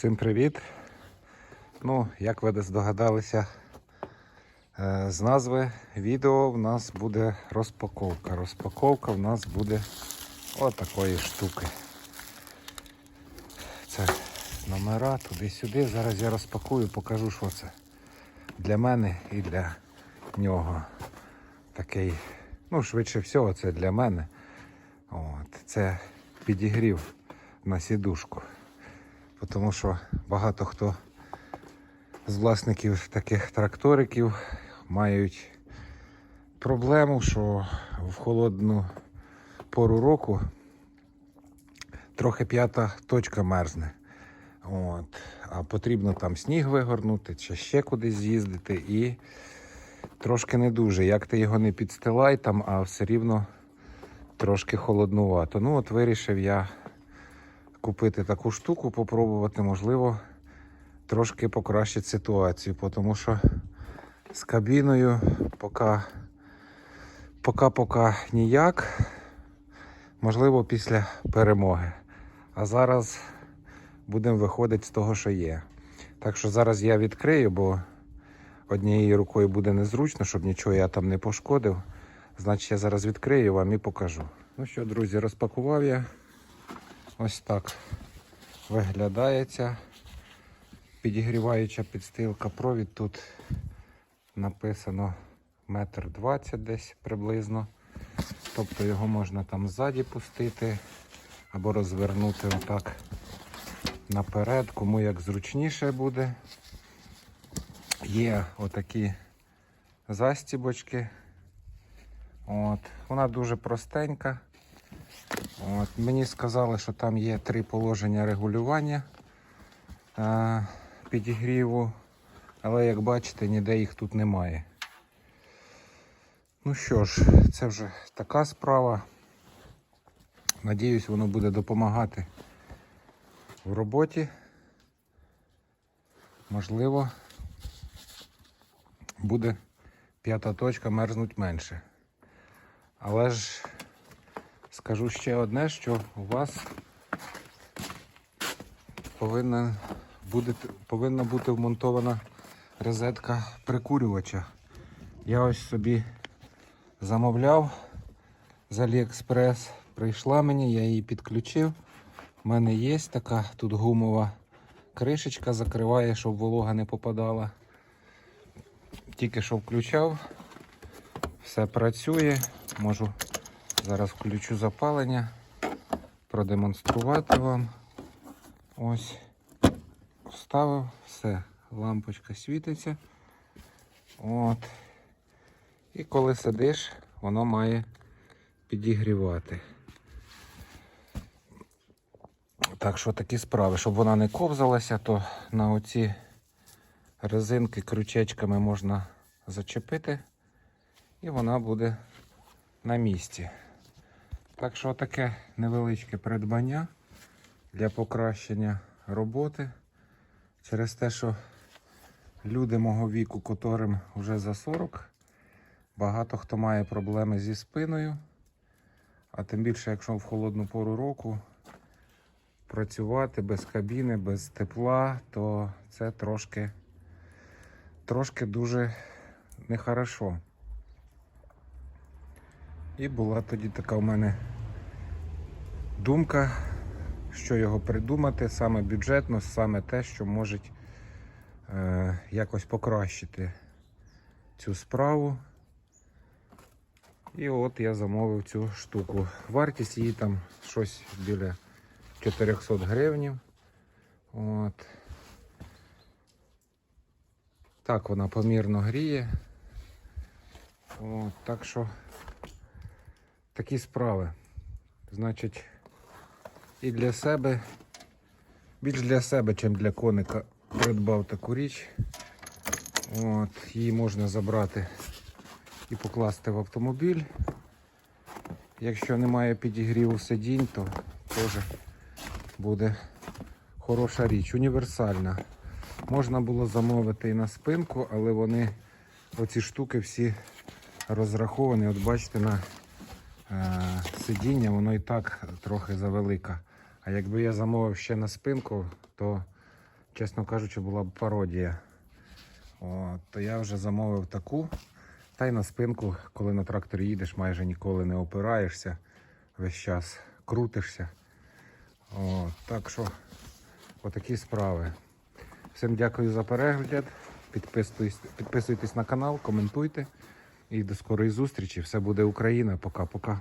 Всім привіт! Ну, як ви здогадалися, е, з назви відео в нас буде розпаковка. Розпаковка в нас буде отакої штуки. Це номера туди-сюди. Зараз я розпакую, покажу, що це для мене і для нього. Такий, ну, швидше всього, це для мене. От, це підігрів на сідушку. Тому що багато хто з власників таких тракториків мають проблему, що в холодну пору року трохи п'ята точка мерзне. От. А потрібно там сніг вигорнути чи ще кудись з'їздити і трошки не дуже. Як ти його не підстилай там, а все рівно трошки холоднувато. Ну от вирішив я купити таку штуку, попробувати, можливо, трошки покращити ситуацію, тому що з кабіною поки поки ніяк, можливо, після перемоги. А зараз будемо виходити з того, що є. Так що зараз я відкрию, бо однією рукою буде незручно, щоб нічого я там не пошкодив. Значить, я зараз відкрию вам і покажу. Ну що, друзі, розпакував я. Ось так виглядає ця підігріваюча підстилка. Провід тут написано метр двадцять десь приблизно. Тобто його можна там ззаді пустити або розвернути отак наперед, кому як зручніше буде. Є отакі застібочки. От. Вона дуже простенька. От, мені сказали, що там є три положення регулювання е, підігріву, але як бачите, ніде їх тут немає. Ну що ж, це вже така справа. Надіюсь, воно буде допомагати в роботі. Можливо, буде п'ята точка мерзнуть менше. Але ж Скажу ще одне, що у вас повинна, буде, повинна бути вмонтована розетка прикурювача. Я ось собі замовляв з Aliexpress. Прийшла мені, я її підключив. У мене є така тут гумова кришечка, закриває, щоб волога не попадала. Тільки що включав, все працює, можу Зараз включу запалення, продемонструвати вам. Ось, вставив, все, лампочка світиться. От. І коли сидиш, воно має підігрівати. Так що такі справи, щоб вона не ковзалася, то на оці резинки крючечками можна зачепити і вона буде на місці. Так що таке невеличке придбання для покращення роботи. Через те, що люди мого віку, котрим вже за 40, багато хто має проблеми зі спиною. А тим більше, якщо в холодну пору року працювати без кабіни, без тепла, то це трошки, трошки дуже нехорошо. І була тоді така в мене думка, що його придумати, саме бюджетно, саме те, що може е, якось покращити цю справу. І от я замовив цю штуку. Вартість її там щось біля 400 гривень. От. Так вона помірно гріє. От, так що такі справи. Значить, і для себе, більш для себе, ніж для коника, придбав таку річ. От, Її можна забрати і покласти в автомобіль. Якщо немає підігріву сидінь, то теж буде хороша річ, універсальна. Можна було замовити і на спинку, але вони, оці штуки всі розраховані, от бачите, на сидіння, воно і так трохи завелика. А якби я замовив ще на спинку, то чесно кажучи, була б пародія. От, то я вже замовив таку. Та й на спинку, коли на тракторі їдеш, майже ніколи не опираєшся, весь час крутишся. От, так що, отакі справи. Всім дякую за перегляд. Підписуйтесь, підписуйтесь на канал, коментуйте. І до скорої зустрічі. Все буде Україна. Пока-пока.